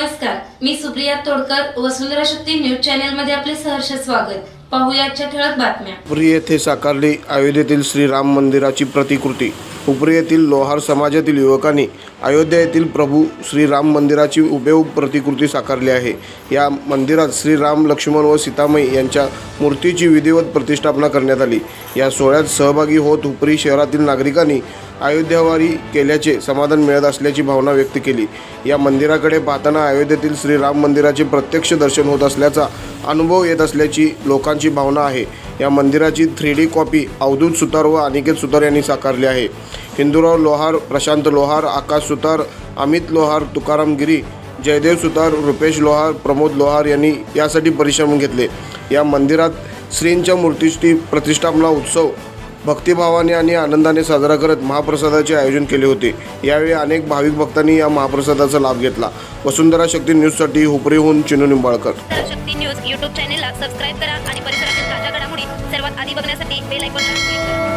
नमस्कार मी Supriya Todkar Vasundhara Shakti news channel मध्ये आपले सहर्ष स्वागत. पाहुयाच्या ठळक बातम्या. उपरी येथे साकारली अयोध्येतील श्रीराम मंदिराची प्रतिकृती. उपरी येथील लोहार समाजातील युवकांनी अयोध्या येथील प्रभू श्रीराम मंदिराची उपयोग प्रतिकृती साकारली आहे. या मंदिरात श्रीराम लक्ष्मण व सीतामयी यांच्या मूर्तीची विधिवत प्रतिष्ठापना करण्यात आली. या सोहळ्यात सहभागी होत उपरी शहरातील नागरिकांनी अयोध्यावारी केल्याचे समाधान मिळत असल्याची भावना व्यक्त केली. या मंदिराकडे पाहताना अयोध्येतील श्रीराम मंदिराचे प्रत्यक्ष दर्शन होत असल्याचा अनुभव येत असल्याची लोकांची भावना आहे. या मंदिराची three D copy Avdhut Sutar व अनिकेत सुतार यांनी साकारली आहे. हिंदूराव लोहार प्रशांत लोहार आकाश सुतार अमित लोहार तुकाराम गिरी जयदेव सुतार रुपेश लोहार प्रमोद लोहार यांनी यासाठी परिश्रम घेतले. या मंदिरात श्रींच्या मूर्तीची प्रतिष्ठापना उत्सव भक्तिभावाने आणि आनंदाने साजरा करत महाप्रसादाचे आयोजन केले होते. यावेळी अनेक भाविक भक्तांनी या महाप्रसादाचा लाभ घेतला. वसुंधरा शक्ती न्यूजसाठी हुपरीहून चिनू निंबाळकर. शक्ती न्यूज यूट्यूब चॅनेलला सबस्क्राईब करा आणि परिसरातील ताज्या घडामोडी सर्वात आधी बघण्यासाठी बेल आयकॉनला